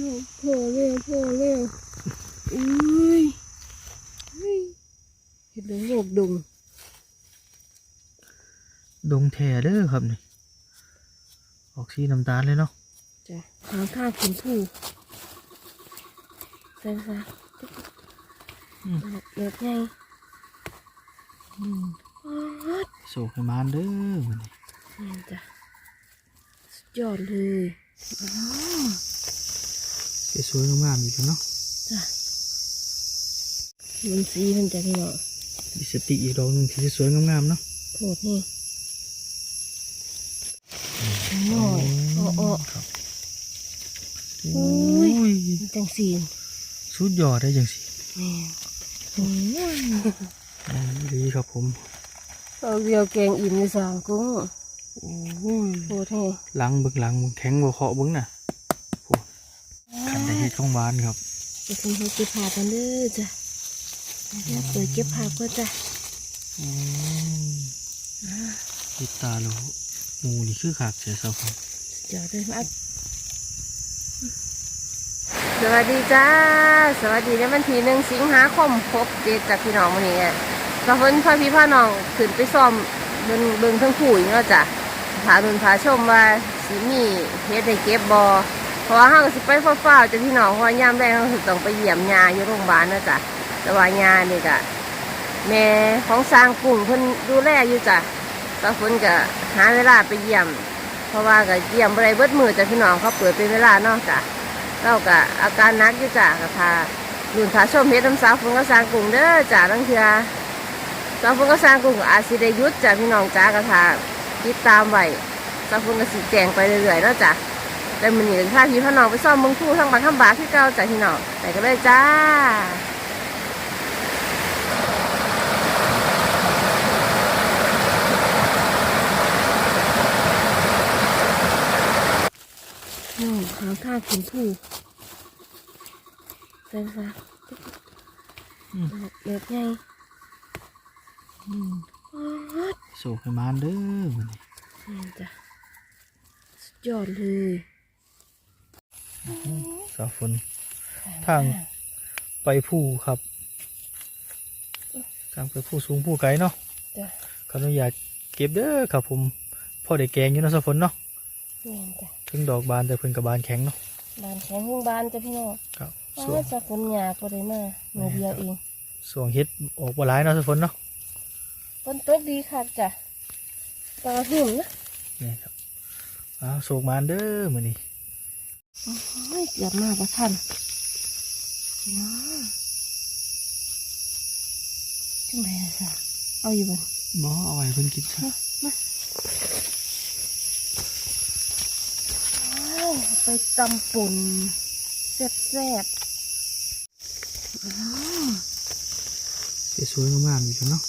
ดอกพอเร็วพอเร็วอุ้ยอุ้ยเห็ดเหลืองโงกดุงดงแท่เด้อครับนี่ออกสีน้ำตาลเลยเนาะจ้ะหางข้างขุนผู้ใส่ซะอืมเลือกไงอืมอ๊าดโศกให้มานเด้อมื้อนี้นี่จ้ะสุดยอดเลยอ๋อ สวยๆงามๆอีกแล้วเนาะจ้ะมันสีมันจะพี่น้องมีสติอีกดอกหนึงที่สวยๆงามๆเนาะโคตรนี่หน่อยอ้ออ้อครับโอ้โอ้ยยมันจังสีนสุดยอดได้จังสิแม่โอ้ยอืมดีครับผมเอาเดียวแกงอิ่มในสามกุ้งโอ้ยโคตรนี่หลังเบึกหลังแข็งบ่เคาะเบึงน่ะโอ้ ขันได้เฮ็ดของหวานครับจะคุณเขาเก็บผักกันเด้อจ้ะเดี๋ยวเปิดเก็บผักก็จ้ะอืมติดตาโลหมูนี่คือขากเสียเศร้าครับเดี๋ยวเดินมาสวัสดีจ้า สวัสดีในวันที่หนึ่งสิงหาคมพบเด็กจากพี่น้องวันนี้พระเพิ่นพ่อพี่พ่อน้องขึ้นไปซ่อมเบิ่งเบิ่งทั้งผู้อีกเนาะจ้ะพาดุนพาชมว่าสิมีเฮ็ดได้เก็บบอ เพราะว่าเฮาก็สิไปฟ้าๆจะพี่น้องเพราะว่ายามแรกเราสิต้องไปเยี่ยมยาอยู่โรงพยาบาลนะจ้ะแต่ว่ายานี่ก็แม่ของสร้างกุ้งเพิ่นดูแลอยู่จ้ะตาฝนก็หาเวลาไปเยี่ยม เพราะว่าก็เยี่ยมบ่ได้เบิดมือจ้ะพี่น้องเขาเปิดเป็นเวลาเนาะจ้ะเราก็อาการนักอยู่จ้ะก็พาดุนพาชมเฮ็ดน้ำสาวฝนก็สร้างกุ้งเด้อจ้ะทั้งเทื่อสาวฝนก็สร้างกลุ่มอาจสิได้ยุดจ้ะพี่น้องจ้ากระทาติดตามไว้สาวฝนก็สิแจงไปเรื่อยๆแล้วจ้ะ แต่มื้อนี้ก็พาพี่พ่อน้องไปซ่อมเมืองผู้ทั้งบางทั้งบาคือเก่าจ้ะพี่น้องไปกันเลยจ้าน้องหางข้างขุนผู้ใส่ซะเลือกไงอืมอ๊าดโศกให้มานเด้อมื้อนี้นี่จ้ะสุดยอดเลย สาวฝนทางไปผู้ครับทางไปผู้สูงผู้ไกลเนาะจ้ะขออนุญาตเก็บเด้อครับผมพ่อได้แกงอยู่เนาะสาวฝนเนาะนี่จ้ะถึงดอกบานแต่เพิ่นกับบานแข็งเนาะบานแข็งยิ่งบานจ้ะพี่น้องครับว่าส่วงจะฝนหยาก็ได้มาหน่อยเดียวเองส่วงเฮ็ดออกบ่หลายเนาะสาวฝนเนาะฝนตกดีค่ะจ้ะตาหิมนะนี่ครับอ้าวโศกมานเด้อมื้อนี้ไม่ เกือบมาประทันน้าจังไรล่ะจ้ะเอาอยู่บนบ่เอาไว้เพิ่นกินซะว้าวไปตำปุ่นแซ่บๆอ้าวสวยๆงามๆอีกแล้วเนาะ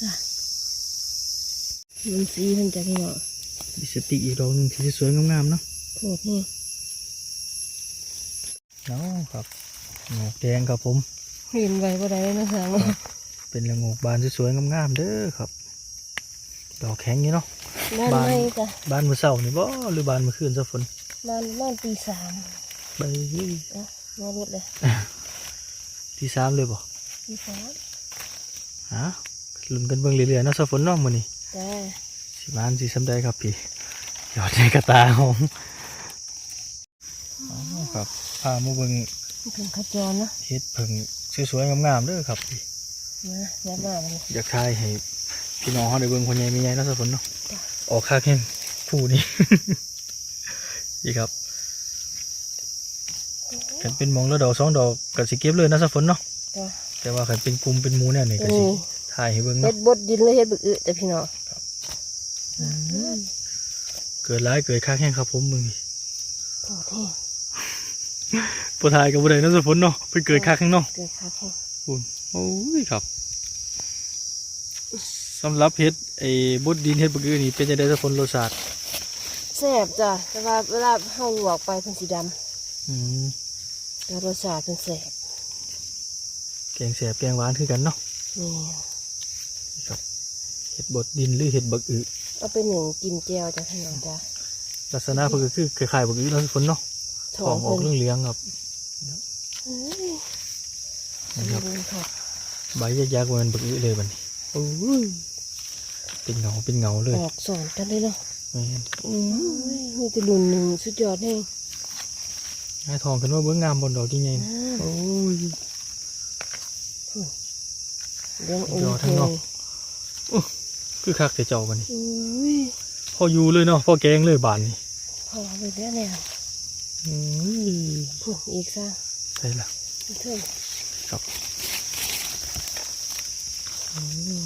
จ้ะมันสีมันจะพี่น้องมีสติอีกดอกหนึงที่สวยๆงามๆเนาะโคตรนี่ เนาะครับงอกแดงครับผมเห็นไว้บ่ได้เลยนะจ๊ะเป็นละโงกบานสวยๆงามๆเด้อครับดอกแข็งอยู่เนาะบ้านบานไม่จ้ะบานมื้อเช้านี่บ่หรือบานมื้อคืนซะฝนบ้านบ้านตีสามไปนะมารถเลยที่สามเลยบ่ตีสามฮะลุ้นกันเบิ่งเรื่อยๆเนาะซะฝนเนาะมื้อนี้จ้าสิบานสิสำได้ครับพี่ยอดในกระตาหอมอ๋อ ครับพามาเบิ่งมันเป็นขจรนะเฮ็ดเพิ่งสวยๆงามๆเด้อครับพี่มาอย่ามาเลยอยากทายให้พี่น้องเขาได้เบิ่งคนใหญ่ไม่ใหญ่เนาะสะฝนเนาะจ้ะออกค่าแข่งผู้นี้นี่ครับกันเป็นหมองแล้วดอกสองดอกก็สิเก็บเลยนะสะฝนเนาะจ้าแต่ว่าคันเป็นกลุ่มเป็นหมูเนี่ยนี่ก็สินี่ถ่ายให้เบิ่งเฮ็เนาะดบดดินเลยเฮ็ดบึกอึแต่พี่น้องเกิดร้ายเกิดค่าแข่งครับผมมึงนี่โอ้ที่ บ่ถ่ายกับบ่ได้เนาะสะฝนเนาะไปเกิดค่าแข่งเนาะเกิดคาแข่งคุณโอ้ยครับสำหรับเฮ็ดไอ้บดดินเฮ็ดบึกอือนี่เป็นจังได๋สะฝนรสชาติแซ่บจ้ะแต่ว่าเวลาเฮาลวกไปเพิ่นสีดอืมำแต่รสชาติเพิ่นแซ่บแกงแสบแกงหวานคือกันเนาะนี่นี่ครับเห็ดบดดินหรือเห็ดบักอึเอาไปหนึ่งกินแจ่วจ้ะพี่น้องจ้ะลักษณะเพิ่นก็คือคล้ายๆบักอึแล้วฝนเนาะ ททอองงออกเพิ่นเหลืองๆครับเอ้ยนี่ครับสมบูรณ์ค่ะใบยักษ์ๆมันบึกอื้อเลยบัดนี้โอ้ยเป็นเงาเป็นเงาเลย ออกสอนกันเลยเนาะแม่นอืมมีแต่รุ่นหนึ่งสุดยอดแห้งให้ทองขึ้นว่าเบื้องงามบนดอกยิ่งใหญ่อ่าโอ้ยเรื่ององยอดค์ทั้เทงนอกคือคักแต่เจ้าบัดนี้อุ้ยพออยู่เลยเนาะพอแกงเลยบานนี้พอไปแล้วเนี่ยอืม พูดอีกซะใช่ละเถิงครับอืม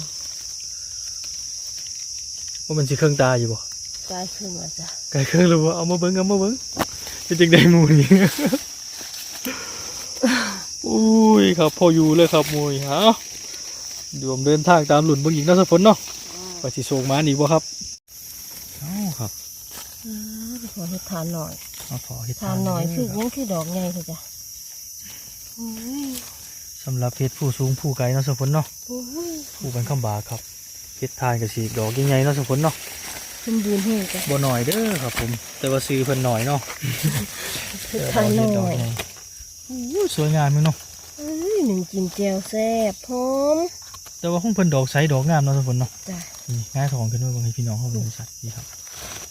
ว่ามันสิเครื่องตาอยู่บ่ตายขึ้นมาจ้ะไก่เครื่องหรือว่าเอามาเบิ้งเอามาเบิ้งเป็นจังไดหมูนี่อุ้ยครับพออยู่เลยครับหมูยฮะดวมเดินทางตามหลุนเบิ้งอีกเนาะสะฝนเนาะไปสิโศกมานี่บ่ครับเอ้าครับอ่าขอให้ทานหน่อย เอาขอเฮ็ดทานหน่อยเด้คือรับยังคือดอกใหญ่เลยจ้ะอุ้ยสำหรับเพชรผู้สูงผู้ไกลเนาะสะฝนเนาะอุ้ยผู้เป็นคำบาครับเพชรทานกับสีดอกใหญ่ๆเนาะสะฝนเนาะสมบูรณ์แห้งจ้ะบ่หน่อยเด้อครับผม แต่ว่าซื้อเพิ่นหน่อยเนาะทานหน่ดอกอยใหญ่อู้สวยงามมั้ยเนาะเอ้ยหนึ่งกินเจียวแซ่บพร้อมแต่ว่าของเพิ่นดอกใสดอกงามเนาะสะฝนเนาะจ้ะนี่ง่ายทองขึ้นมาบางให้พี่น้องเขาเบิ่งสัตว์นี่ครับ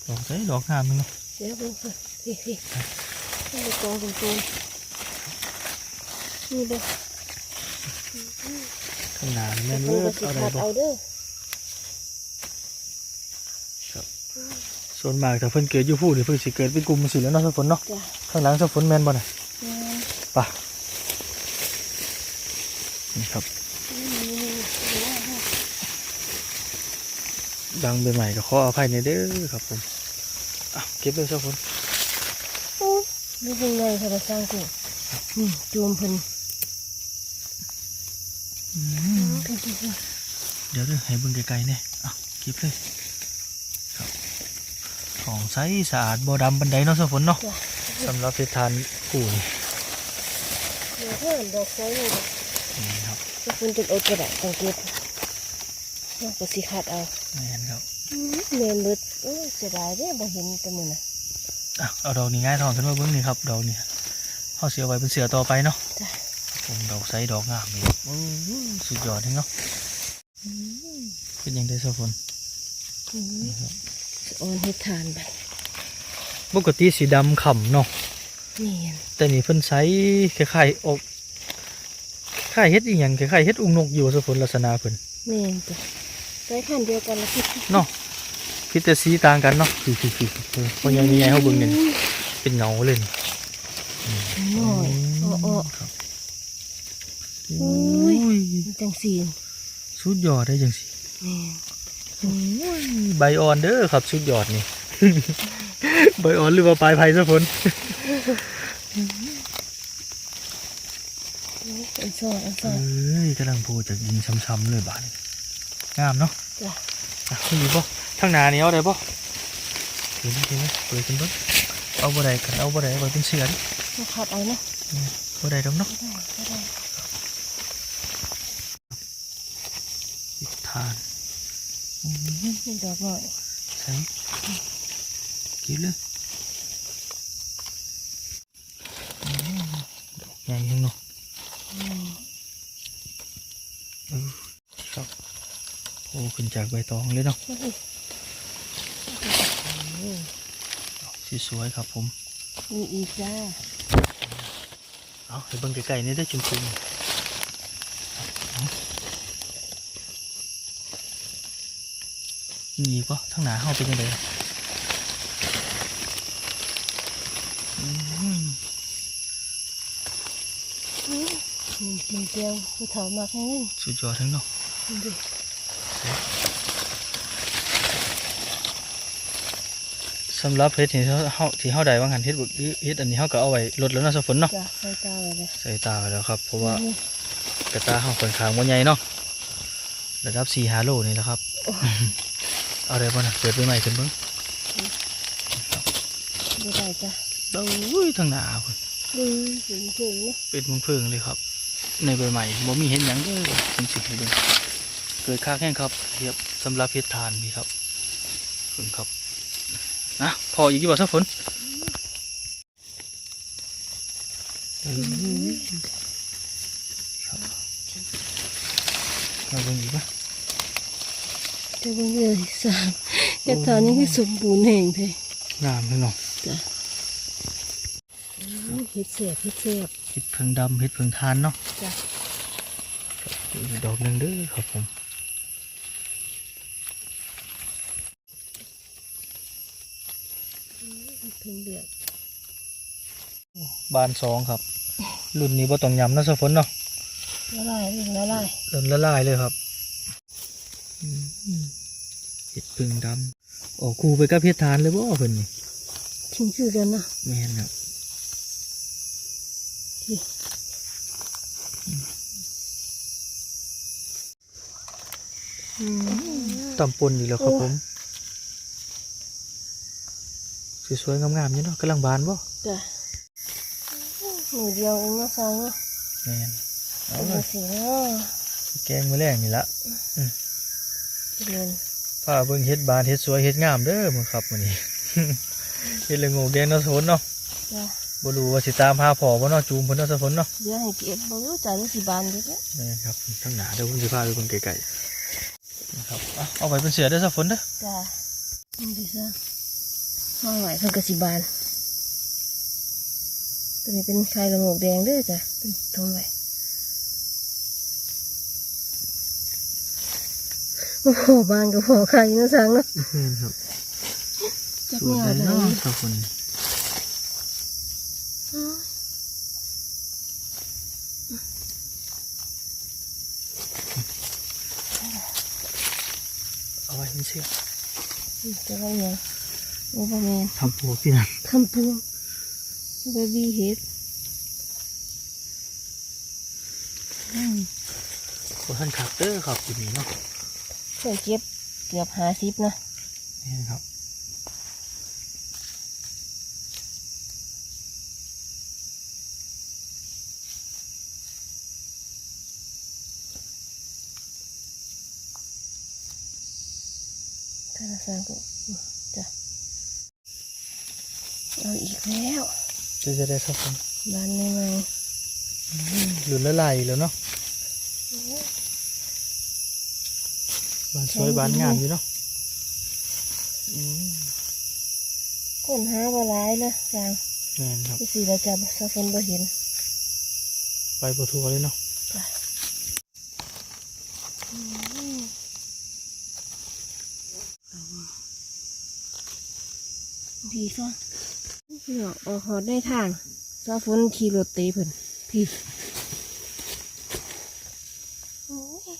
ดอกใสดอกงามมั้ยเนาะเดี๋ยวเบิ่งค่ะ พี่พี่ให้ไปกองตรงๆนี่เด้อข้างหน้านี่แม่นเพิ่เลินก็ศสิเอาได้ขาดบ่เอาเด้อส่วนมากถ้าเพิ่นเกิดอยู่ผู้นี่เพิ่นสิเกิดเป็นกลุ่มสิแล้วเนาะสะฝนเนาะจ้ะข้างหลังสะฝนแม่นบ่น่ะแม่นไป่ะนี่ครับดังใบใหม่ก็ขออภัยในเด้อครับผมอะเก็บเลยสะฝนโอ้ยนี่เป็นไงค่ะเราสร้างกูนี่จูมเพิ่นอืมเดี๋ยวเด้อให้เบิ่งไกลๆเนี่ยอะเก็บเลยครับของใสสะอาดบ่ดำบันไดเนาะสะฝนเนาะจ้ะสำหรับเพชรทานกูนี่เดี๋ยวเพิ่นดอกไม้นี่นี่ครับจะคุณจะเอากระดาษสังเกตนอกจากสีขาดเอาแม่นครับเมนเบิดโอ้ยเสียดายเด้บ่เห็นแต่มือน่ะอะ เอาดอกนี้ง่ายทองขึ้นมาเบิ่งนี่ครับดอกนี้เขาเสียไว้เป็นเสือต่อไปเนาะจ้ะผมดอกใสดอกงามนี่โอ้ยสุดยอดเลยเนาะเป็นยังไงสะฝนอืมนี่ครับสะออนให้ทานไปปกติสีดำขำเนาะนี่นแต่นี่เพิ่นใช้คล้ายๆออกคล้ายเฮ็ดอีหยังคล้ายๆเฮ็ดอุ้งนกอยู่สะฝนลักษณะเพิ่นเมนจ้ะใช้ขันเดียวกันละพี่เนาะ คิดแต่สีต่างกันเนาะคือคือคือคือเพราะยังมีไงเขาเบิ่งเนี่ยเป็นเงาเลยนี่หน่อยอ้อครับโอ้โอ้ยยๆจังสีนสุดยอดได้จังสิแม่นโอ้ยใบอ่อนเด้อครับสุดยอดนี่ใบอ่อนหรือว่าปลายไผ่ซะฝนอันซ่อนอันซ่เออน้ยกำลังพูดจากยิงช้ำๆเลยบาดนี้งามเนาะจ้ะอะมีบ่ ทางหน้านี่เอาได้บ่เห็นไหมเห็นไหมเปิดกันเบิ่งเอาบ่ได้กันเอาบ่ได้เอาไว้เป็นเสือดิมาขาดเอาเนาะบ่ได้ดอกเนาะได้ก็ได้ทานอืมนี่ดอกหน่อยใส่กินเลยอืมดอกใหญ่ยังเนาะอืมเออครับโอ้ขึ้นจากใบตองเลยเนาะเฮ้ยอืมดอก สีสวยครับผมมีอีกจ้าเอาให้เบิ่งไกลๆนี่ได้อจุ่มๆมีอีกปะทางหน้าเฮาเป็นยังไงอืมอืมนี่กินเจียวผู้เฒ่ามากแค่นี้สุดยอดทั้งเนาะดู สำหรับเฮ็ดที่เขาเฮาที่เฮาได้ว่างหันเฮ็ดบุเฮ็ดอันนี้เฮาก็เอาไว้ลดแล้วเนาะสะฝนเนาะจ้ะใส่ตาไว้เลยใส่ตาไปแล้วครับ เพราะว่านี่กระตาเฮาค่อนข้างบ่ใหญ่เนาะระดับ4 5โลนี่แหละครับเอาได้บ่น่ะเปิดไปใหม่ขึ้นเบิ่งดูได้จ้ะโอ้ยทางหน้าพุ่นอืมถึงถึงเนาะเป็นมึงเพิงเลยครับ ในใบใหม่บ่มีเห็นหยังเด้อเป็นสิให้เบิ่งเกิดค่าแข่งครับเทียบสำหรับเฮ็ดทานนี่ครับขอบคุณครับนะพ ออีกอยู่บ่สักฝนเราเบิ่งอีกปะจะเบิ่งเลยสามเฮ็ดทานนี่คือสมบูรณ์แห่งแท้งามเลยเนาะจ้ะเฮ็ดเสียบเฮ็ดเสียบเห็ดเพิงดำเห็ดเพิงทานเนาะจ้ะดอกหนึ่งเด้อครับผม พิ่งเดือดบานสองครับ รุ่นนี้บ่ต้องยำนะสะฝนเนาะละลายเองละลายเริ่มละลายเลยครับอืมเห็ดเพิงดำโอ้คู่ไปกับเห็ดทานเลยบ่เพิ่นนี่ทิ้งชื่อกันนะแม่นครับที่อืมตำปนอีกแล้วครับผม สวยๆงามๆอยู่เนาะกำลังบานบ่จ้ะหนูเดียวเองนะฟังเนาะแม่นเอาเป็นเลจัยงสีเนาะแกงมื้อแรงนี่ละจะเรียนพาเบิ่งเฮ็ดบานเฮ็ดสวยเฮ็ดงามเด้อมื้อครับมื้อนี้ เฮ็ดละโงกแดงเนาะสะฝนเนาะจ้ะบ่รู้ว่าสิตามหาพ่อบ่เนาะจูมเพิ่นเนาะสะฝนเนาะเดี๋ยวให้เก็บบ่รู้จ่ายได้สิบานเด้อแม่นครับทั้งหนาเดี๋ยวผมสิพาไปเบิ่งไกลๆนะครับเอาเอาไปเป็นเสือเด้อสะฝนเด้อ จ้ะนี่ดิซะ มาไหวเพิ่นก็สิบาน ตัวนี้เป็นไข่ละโงกแดงเด้อจ้ะเป็นทงไว้โอ้โหบานกับหัวไข่นะสังเนาะแม่นครับจักสูแนตรวใดไหนเนาะสะฝนอ๋อเอาไว้เป็นเสือจะว่าหยัง โอ้บ่แม่นทำปลวกที่นั่นทำปูเบบี้เฮ็ดอืมบ่ทันคักเด้อครับอยู่นี่เนาะเคยเก็บเกือบห้าสิบนะนี่นครับธนาคารก็อืมจ้ะ เอาอีกแล้วจะจะได้สะฝนบ้านใหม่หลุดละลายอีกแล้วเนาะบานสวยบานงามอยู่เนาะอืมๆคนหาบ่หลายนะจางแม่นครับที่สี่เราจะสะสนบ่เห็น ไปบ่ทัวเลยเนาะดีซะ พี่น้องออกหอดได้ทางซาฝนขี่รถตีเพิ่นพี่โอ้ย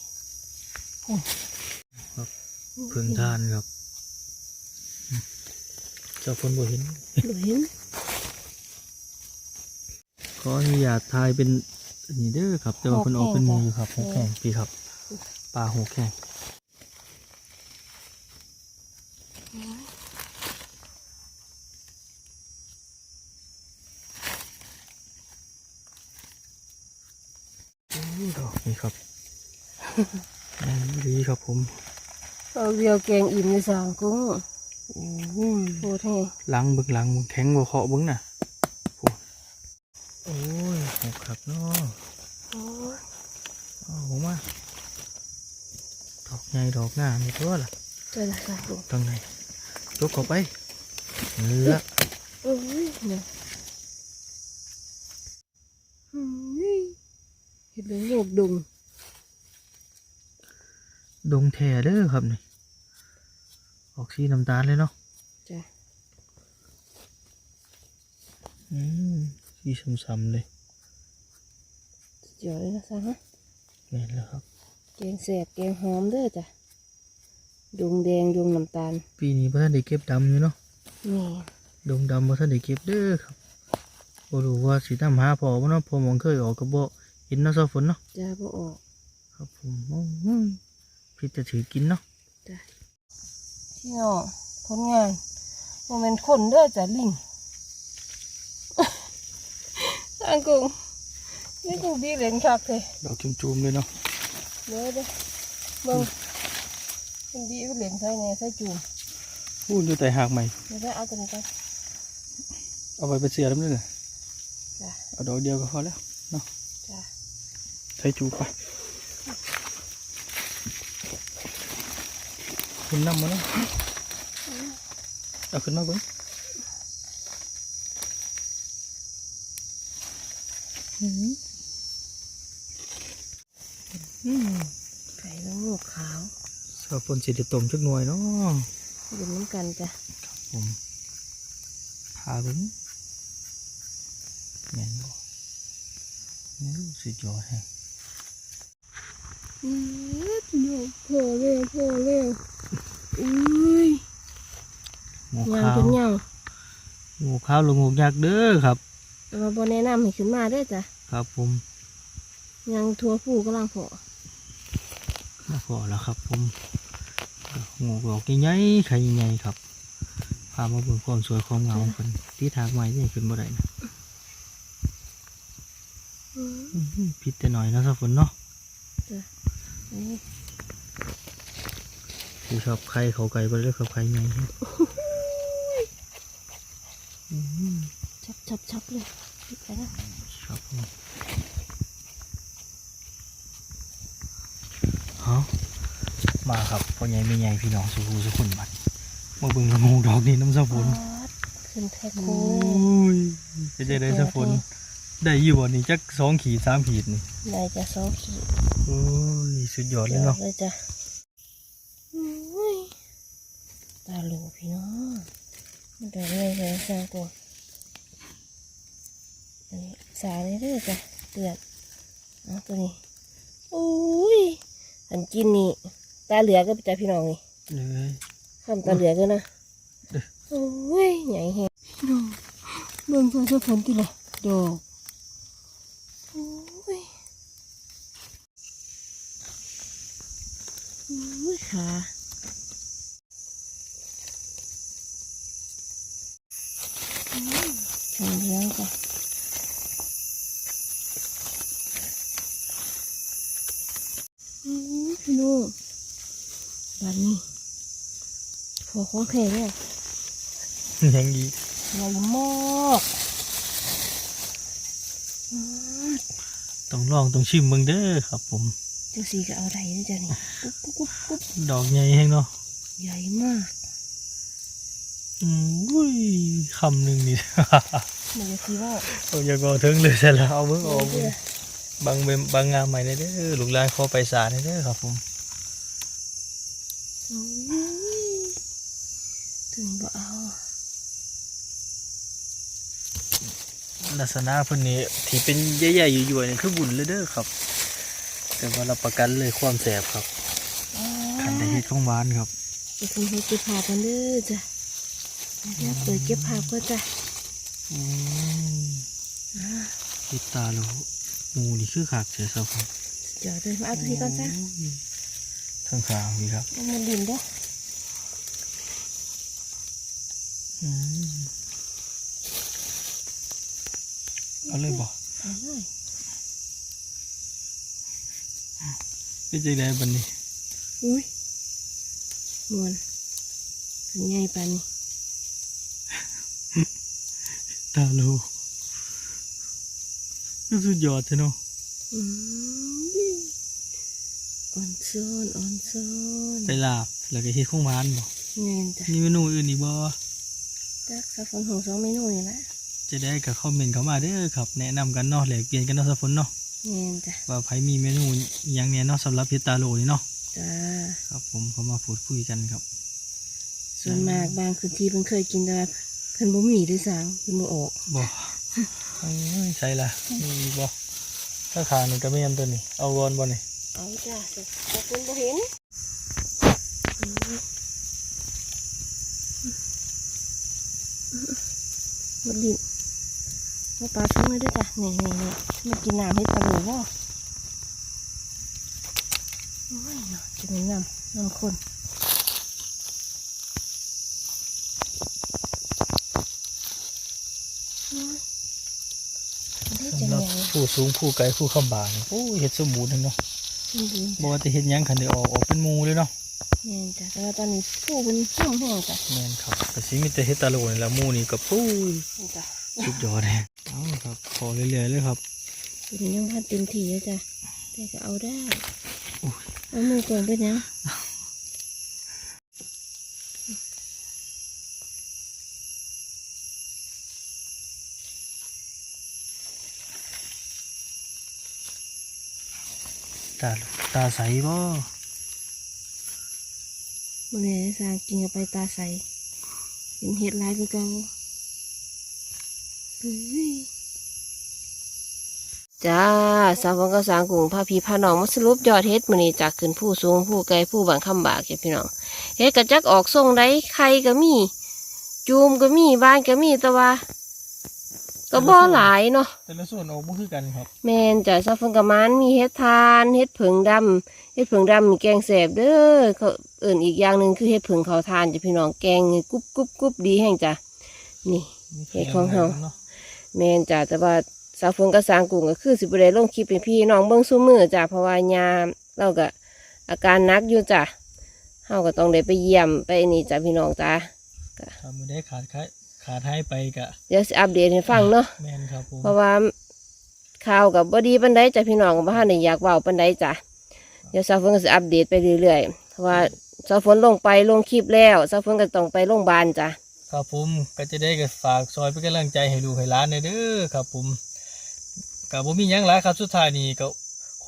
เพิ่งทานครับอืมเจ้าฝนบ่เห็นบ่เห็นขออนุญาตทายเป็นอันนี้เด้อครับ แต่ว่าเพิ่นออกเป็นหมูอยู่ครับหกแข่งพี่ครับปลาหกแข่งโอ้ดอกนี่ครับ แม่นดีครับ ผมเอาเดียวแกงอิ่มในสางกุ้งโอ้ยโคตรแห้งหลังเบึกหลังเบึกแข็งบ่เคาะเบึงน่ะโอ้โอ้ยหกครับเนาะโอ้ยเอาผมมาดอกใหญ่ดอกงามมีตัวล่ะเจอละสางกุ้งตรงไหนยกเข้าไปเนื้อโอ้ยเนี่ยอืมเห็นเป็นโลกดุง ดงแท่เด้อครับนี่ ออกสีน้ำตาลเลยเนาะจ้ะอืมสีซ้ำๆเลยเจ๋อเลยนะสางฮะแม่นแล้วครับแกงแสบแกงหอมเด้อจ้ะดงแดงดงน้ำตาลปีนี้พ่ท่านได้เก็บดำอยู่เนาะนี่ดงดำพ่ท่านได้เก็บเด้อครับบ่รู้ว่าสีน้ำหาพอบ่เนาะพอหมองเคยออกก็บ่เห็นเนาะซอฝนเนาะจ้าบ่ออกครับผมโอ้ย พี่จะถือกินเนาะจ้ะที่น้องผลงานโมเมนคนเด้อจ้ะลิงสางกุ้งนี่กุ้งดีเหรียญคักเลยดอกจุ่มๆเลยเนาะเดี๋ยวเด้อเบิ่งกุ้งดีเหรียญใส่แหน่ใส่จูมพูดอยู่แต่หากใหม่เดี๋ยวได้เอาตัวนี้กันเอาไปเป็นเสียแล้วมั้ยเนี่ยจ้ะเอเอาดอกเดียวก็พอแล้วจ้ะใส่จูไป ขึ้นน้ำมาแล้วเอาขึ้นมาเบิ้งอืมอืมไก่แล้วงูขาวสาวฝนสิเดต้มจักหน่วยเนาะเป็นน้ำกันจ้ะผมพาเบิ้งแม่นบ่นี่สุดยอดแฮะอืดอยู่พอเร็วพอเร็ว อุ้ยหมูยางขาวเป็นยางหมูขาวหรือหมูยักษ์เด้อครับแต่ว่าบนแนะนำให้ขึ้นมาเด้อจ้ะครับผมยางทัวผู้กำลังพอมาพอแล้วครับ ผมหมูดอกใหญ่ๆไข่ใหญ่ๆครับพามาเบิ่งความสวยความงามของเพิ่นที่ทางใหม่นี่ขึ้นบ่ได้นะอืมอื้อหือผิดแต่หน่อยนะสักฝนเนาะ นี่ที่ชอบไข่เขาไก่บ่ได้ครับไข่ใหญ่ครับอื้อหือชับชับชับเลยปิดไปนะครับผมเอามาครับพ่อใหญ่ไม่ใหญ่พี่น้องสุภูสุขุนบัดมาเบิ่งละงูดอกนี้น้ำสักฝนปาดขึ้นแท็กโคโอ้ยเป็นใจได้สักฝนได้อยู่บ่นี่จักสองขีดสามขีดนี่ได้จะสองขีดโอ้ยสุดยอดเลยเดี๋ยวเนาะเลยจ้ะอุ้ยตาหลูพี่น้องมันเดินเลยเลยสร้างตัวอันนี้สาเลยเด้อจ้ะเตือนเอาตัวนี้อุ้ยอันกินนี่ตาเหลือก็ไปจ้ะพี่น้องนี่เลยทำตาเหลือก็นะเด้อโอ้ยใหญ่แฮะพี่น้องเบิ่งเพื่อนเจ้าฝนติละดอกโอ้ยโอ้ยขา อืมแข็งแรงจ้ะอืมพี่น้องแบบนี้พอของแข็งเนี่ยยังดีใหญ่มากอืมต้องลองต้องชิมเบิ่งเด้อครับ ผมเจ้าสีก็เอาได้ด้วยจ้ะนี่กุ๊บกุ๊บกุ๊บกุ๊บดอกใหญ่แห้งเนาะ ใหญ่มาก อืมอุ้ยคำหนึ่งนี่มันจะคิดว่าโอ้ยอยากบอกถึงเลยใช่แล้วเอามือออกเด้อบางเบมบางงามใหม่เลยเด้อลูกหลานขอไปสารเด้อครับผมโอ้ยถึงบ่เอาลักษณะเพิ่นนี่ที่เป็นใหญ่ๆอยู่ๆนี่คือบุญเลยเด้อครับ แต่ว่ารับประกันเลยความแสบครับอ๋อคันได้เฮ็ดของหวานครับจะคุณให้เก็บภาพกันเด้อจ้ะ เดี๋ยวเปิดเก็บภาพก็จ้ะอืมติดตาลูหมูนี่คือขากเสียครับผมเดี๋ยวเดินมาเอาตัวนี้ก่อนจ้ะข้างขางๆนี่ครับเอามันดินเด้ออืมเอาเลยบ่เอาเลยเป็นจังไดบัดนี้อุ้ยมวนเป็นไงปานนี้ ตาลูก็สุดยอดใช่เนาะอืมอ่อนซ้อนอ่อนซ้อนไปลาบแล้วก็เฮ็ดของหวานบ่เงินจ้ะมีเมนูอื่นอีกบ่จักสับฝนหงสองเมนูนี่แหละจะได้กับคอมเมนต์เข้ามาเด้อครับ แนะนำกันเนาะแลกเปลี่ยนกันเนาะสักฝนเนาะเงินจ้ะว่าใครมีเมนูอหยังเนี่ยเนาะสำหรับเฮ็ดตาโลนี่เนาะจ้าครับผมเขามาพูดคุยกันครับ ส่วนมากบางพื้นที่เพิ่นเคยกินแต่ว่า เพิ่นบ่มีด้วยซ้ำเพิ่นบ่ออกบ่เอ้ยใช่ละมีบ่ถ้าขางนี่ก็ไม่ยนตัวนี้เอาวอนบ่นี่เอาจ้ะแต่เพิ่นบ่เห็นอืมหมดดินมาปลาช่วยด้วยจ้ะนี่นี่นี่มากินน้ำให้ตาหลูบ่โอ้ยเนาะจะมีน้ำน้ำข้นโอ้ยได้จัง สำหรับ ไง ผู้สูงผู้ไกลผู้คำบางนี่โอ้ยเฮ็ดสมบูรณ์เนาะมันดีบ่ว่าจะเฮ็ดหยังคันได้ออกออกเป็นหมู่เลยเนาะเนี่ยจ้ะแต่ว่าตอนนี้ผู้เป็นห่วงแห้งจ้ะแม่นครับแต่สิมีแต่เฮ็ดตาโลนี่ละหมู่นี่ก็ปู้ยนี่จ้ะสุดยอดเลยเอาครับขอเรื่อยๆเลยครับตัวนี้ยังพันเต็มทีเลยจ้ะแต่ก็เอาได้โอ้ยเอามือก่อนเป็นยัง ตาตาใสบ่มื่อไหร่สร้างกินกับไปตาใสเห็นเห็ดหลายคือเก่าเฮ้ยจ้าสาวคนก็สร้างกลุ่มพาพี่พาน้องมาสรุปยอดเฮ็ดมื้อนี้จากขึ้นผู้สูงผู้ไกลผู้บางคำบากจ้ะพี่น้องเฮ็ดกระจักออกทรงได้ไข่ก็มี จูมก็มีบ้านก็มีแต่ว่า ก็บ่หลายเนาะแต่ละส่วนออกบ่คือกันครับแมนจ่ายซาฟงกะมันมีเฮ็ดทานเฮ็ดผึ่งดำเฮ็ดผึ่งดำมีแกงแสบเด้อเขาเอื่นอีกอย่างหนึ่งคือเฮ็ดผึ่งเขาทานจ้ะพี่น้องแกงนี่กรุบกรุบกรุบดีแห้งจ้ะนี่เฮ็ดของเฮาเนาะแมนจ้ะแต่ว่าสาวฝนก็สร้างกุ้งก็คือสิบ่ได้ลงคลิปให้พี่น้องเบิ่งซุมือจ้ะเพราะว่ายามเราก็อาการหนักอยู่จ้ะเฮาก็ต้องได้ไปเยี่ยมไปนี่จ้ะพี่น้องจ้ะ ถ้ามือได้ขาดขาด ขาดหายไปกะเดี๋ยวสิอัปเดตให้ฟังเนาะแม่นครับผมเพราะว่าข่าวกับบดีปันไดจ้ะพี่น้องกับบ้านในได้อยากเว้าปันไดจ้ะเดี๋ยวสาวฝนก็จะอัปเดตไปเรื่อยๆเพราะว่าสาวฝนลงไปลงคลิปแล้วสาวฝนก็ต้องไปโรงพยาบาลจ้ะครับผมก็จะได้ก็ฝากซอยเป็นกำลังใจให้ลูกให้หลานเด้อครับผมกับผมมีหยังหลายครับสุดท้ายนี้ก็ข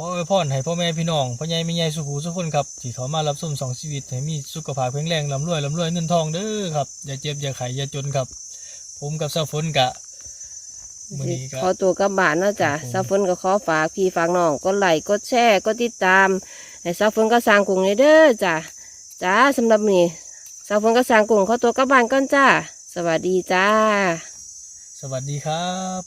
ออวยพรให้พ่อแม่พี่น้องพ่อใหญ่แม่ใหญ่สุขูสุขคนครับที่เขามารับชมสองชีวิตให้มีสุขภาพแข็งแรงร่ำรวยร่ำรวยเงินทองเด้อครับอย่าเจ็บอย่าไข้อย่าจนครับ ผมกับสาวฝนกะมื้อนี้ก็ ขอตัวกลับบ้านนะจ้ะครับผมสาวฝนก็ขอฝากพี่ฝากน้องกดไลค์กดแชร์กดติดตามให้สาวฝนก็สร้างกรุงเลยเด้อจ้ะจ้าสำหรับมื้อนี้สาวฝนก็สร้างกรุงขอตัวกลับบ้านก่อนจ้าสวัสดีจ้า สวัสดีครับ